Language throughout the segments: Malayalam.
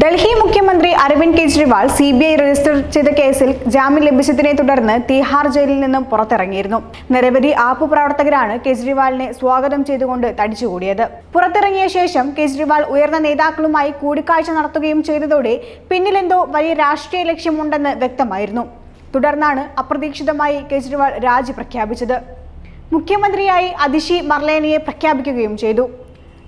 ഡൽഹി മുഖ്യമന്ത്രി Arvind Kejriwal C B I register ചെയ്ത കേസിൽ ജാമ്യം ലഭിച്ചതിനെ തുടർന്ന് തിഹാർ ജയിലിൽ നിന്നും പുറത്തിറങ്ങിയിരുന്നു. നിരവധി ആപ്പ് പ്രവർത്തകരാണ് കെജ്രിവാളിനെ സ്വാഗതം ചെയ്തുകൊണ്ട് തടിച്ചുകൂടിയത്. പുറത്തിറങ്ങിയ ശേഷം കെജ്രിവാൾ ഉയർന്ന നേതാക്കളുമായി കൂടിക്കാഴ്ച നടത്തുകയും ചെയ്തതോടെ പിന്നിലെന്തോ വലിയ രാഷ്ട്രീയ ലക്ഷ്യമുണ്ടെന്ന് വ്യക്തമായിരുന്നു. തുടർന്നാണ് അപ്രതീക്ഷിതമായി കെജ്രിവാൾ രാജി പ്രഖ്യാപിച്ചത്. മുഖ്യമന്ത്രിയായി അതിഷി മർലേനയെ പ്രഖ്യാപിക്കുകയും ചെയ്തു.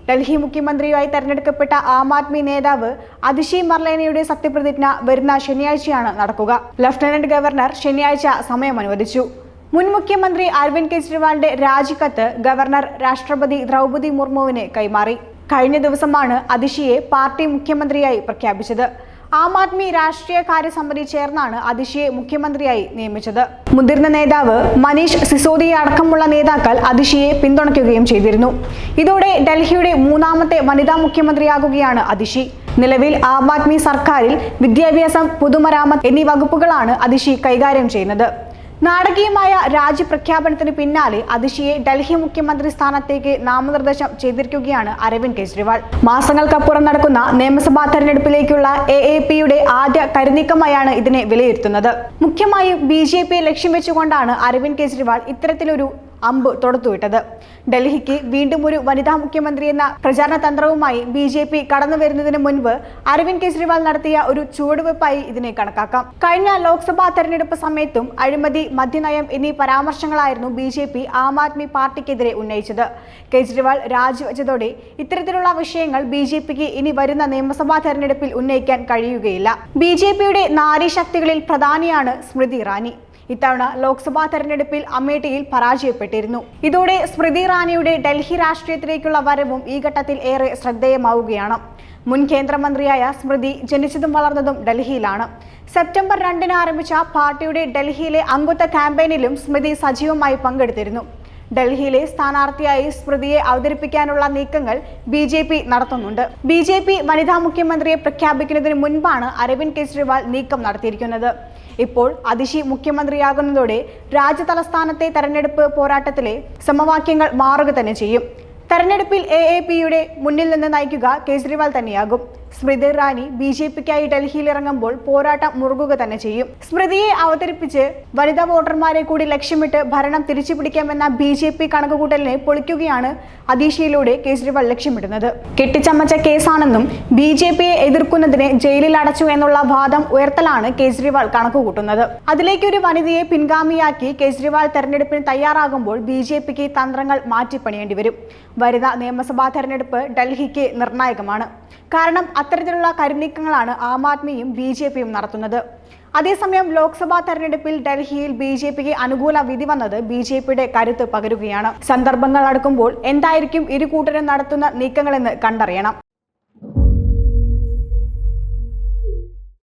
ഡൽഹി മുഖ്യമന്ത്രിയായി തെരഞ്ഞെടുക്കപ്പെട്ട ആം ആദ്മി നേതാവ് അതിഷി മർലേനയുടെ സത്യപ്രതിജ്ഞ വരുന്ന ശനിയാഴ്ചയാണ് നടക്കുക. ലഫ്റ്റനന്റ് ഗവർണർ ശനിയാഴ്ച സമയം അനുവദിച്ചു. മുൻ മുഖ്യമന്ത്രി അരവിന്ദ് കെജ്രിവാളിന്റെ രാജിക്കത്ത് ഗവർണർ രാഷ്ട്രപതി ദ്രൗപദി മുർമുവിന് കൈമാറി. കഴിഞ്ഞ ദിവസമാണ് അതിഷിയെ പാർട്ടി മുഖ്യമന്ത്രിയായി പ്രഖ്യാപിച്ചത്. ആം ആദ്മി രാഷ്ട്രീയ കാര്യസമിതി ചേർന്നാണ് അതിഷിയെ മുഖ്യമന്ത്രിയായി നിയമിച്ചത്. മുതിർന്ന നേതാവ് മനീഷ് സിസോദിയെ അടക്കമുള്ള നേതാക്കൾ അതിഷിയെ പിന്തുണയ്ക്കുകയും ചെയ്തിരുന്നു. ഇതോടെ ഡൽഹിയുടെ മൂന്നാമത്തെ വനിതാ മുഖ്യമന്ത്രിയാകുകയാണ് അതിഷി നിലവിൽ ആം ആദ്മി സർക്കാരിൽ വിദ്യാഭ്യാസം പൊതുമരാമത്ത് എന്നീ വകുപ്പുകളാണ് അതിഷി കൈകാര്യം ചെയ്യുന്നത്. നാടകീയമായ രാജ്യപ്രഖ്യാപനത്തിന് പിന്നാലെ അതിഷിയെ ഡൽഹി മുഖ്യമന്ത്രി സ്ഥാനത്തേക്ക് നാമനിർദ്ദേശം ചെയ്തിരിക്കുകയാണ് അരവിന്ദ് കെജ്രിവാൾ. മാസങ്ങൾക്കപ്പുറം നടക്കുന്ന നിയമസഭാ തെരഞ്ഞെടുപ്പിലേക്കുള്ള എ എ പിയുടെ ആദ്യ കരുനീക്കമായാണ് ഇതിനെ വിലയിരുത്തുന്നത്. മുഖ്യമായും ബി ജെ പിയെ ലക്ഷ്യം വെച്ചുകൊണ്ടാണ് അരവിന്ദ് കെജ്രിവാൾ ഇത്തരത്തിലൊരു അമ്പ് തൊടുത്തുവിട്ടത്. ഡൽഹിക്ക് വീണ്ടും ഒരു വനിതാ മുഖ്യമന്ത്രി എന്ന പ്രചാരണ തന്ത്രവുമായി ബി ജെ പി കടന്നു വരുന്നതിന് മുൻപ് അരവിന്ദ് കെജ്രിവാൾ നടത്തിയ ഒരു ചുവടുവെപ്പായി ഇതിനെ കണക്കാക്കാം. കഴിഞ്ഞ ലോക്സഭാ തെരഞ്ഞെടുപ്പ് സമയത്തും അഴിമതി മദ്യനയം എന്നീ പരാമർശങ്ങളായിരുന്നു B J P Aam Aadmi പാർട്ടിക്കെതിരെ ഉന്നയിച്ചത്. കെജ്രിവാൾ രാജിവെച്ചതോടെ ഇത്തരത്തിലുള്ള വിഷയങ്ങൾ ബി ജെ പിക്ക് ഇനി വരുന്ന നിയമസഭാ തെരഞ്ഞെടുപ്പിൽ ഉന്നയിക്കാൻ കഴിയുകയില്ല. ബി ജെ പിയുടെ നാരീശക്തികളിൽ പ്രധാനിയാണ് സ്മൃതി ഇറാനി. ഇത്തവണ ലോക്സഭാ തെരഞ്ഞെടുപ്പിൽ അമേഠിയിൽ പരാജയപ്പെട്ടിരുന്നു. ഇതോടെ സ്മൃതി ഇറാനിയുടെ ഡൽഹി രാഷ്ട്രീയത്തിലേക്കുള്ള വരവും ഈ ഘട്ടത്തിൽ ഏറെ ശ്രദ്ധേയമാവുകയാണ്. മുൻ കേന്ദ്രമന്ത്രിയായ സ്മൃതി ജനിച്ചതും വളർന്നതും ഡൽഹിയിലാണ്. സെപ്റ്റംബർ രണ്ടിന് ആരംഭിച്ച പാർട്ടിയുടെ ഡൽഹിയിലെ അംഗത്വ ക്യാമ്പയിനിലും സ്മൃതി സജീവമായി പങ്കെടുത്തിരുന്നു. ഡൽഹിയിലെ സ്ഥാനാർത്ഥിയായി സ്മൃതിയെ അവതരിപ്പിക്കാനുള്ള നീക്കങ്ങൾ ബി ജെ പി നടത്തുന്നുണ്ട്. ബി ജെ പി വനിതാ മുഖ്യമന്ത്രിയെ പ്രഖ്യാപിക്കുന്നതിന് മുൻപാണ് അരവിന്ദ് കെജ്രിവാൾ നീക്കം നടത്തിയിരിക്കുന്നത്. ഇപ്പോൾ അതിശി മുഖ്യമന്ത്രിയാകുന്നതോടെ രാജ്യതലസ്ഥാനത്തെ തെരഞ്ഞെടുപ്പ് പോരാട്ടത്തിലെ സമവാക്യങ്ങൾ മാറുക തന്നെ ചെയ്യും. തെരഞ്ഞെടുപ്പിൽ എ എ പിയുടെ മുന്നിൽ നിന്ന് നയിക്കുക കേജ്രിവാൾ തന്നെയാകും. സ്മൃതി ഇറാനി ബി ജെ പിക്കായി ഡൽഹിയിൽ ഇറങ്ങുമ്പോൾ പോരാട്ടം മുറുകുക തന്നെ ചെയ്യും. സ്മൃതിയെ അവതരിപ്പിച്ച് വനിതാ വോട്ടർമാരെ കൂടി ലക്ഷ്യമിട്ട് ഭരണം തിരിച്ചുപിടിക്കാമെന്ന ബി ജെ പി കണക്കുകൂട്ടലിനെ പൊളിക്കുകയാണ് അതീഷയിലൂടെ കേജ്രിവാൾ ലക്ഷ്യമിടുന്നത്. കെട്ടിച്ചമച്ച കേസാണെന്നും ബി ജെ പിയെ എതിർക്കുന്നതിനെ ജയിലിൽ അടച്ചു എന്നുള്ള വാദം ഉയർത്തലാണ് കേജ്രിവാൾ കണക്കുകൂട്ടുന്നത്. അതിലേക്കൊരു വനിതയെ പിൻഗാമിയാക്കി കേജ്രിവാൾ തെരഞ്ഞെടുപ്പിന് തയ്യാറാകുമ്പോൾ ബി ജെ പിക്ക് തന്ത്രങ്ങൾ മാറ്റിപ്പണിയേണ്ടി വരും. വരുന്ന നിയമസഭാ തെരഞ്ഞെടുപ്പ് ഡൽഹിക്ക് നിർണായകമാണ്. കാരണം അത്തരത്തിലുള്ള കരുനീക്കങ്ങളാണ് ആം ആദ്മിയും ബി ജെ പിയും നടത്തുന്നത്. അതേസമയം ലോക്സഭാ തെരഞ്ഞെടുപ്പിൽ ഡൽഹിയിൽ ബി ജെ പിക്ക് അനുകൂല വിധി വന്നത് ബി ജെ പിയുടെ കരുത്ത് പകരുകയാണ്. സന്ദർഭങ്ങൾ അടുക്കുമ്പോൾ എന്തായിരിക്കും ഇരു കൂട്ടരും നടത്തുന്ന നീക്കങ്ങളെന്ന് കണ്ടറിയണം.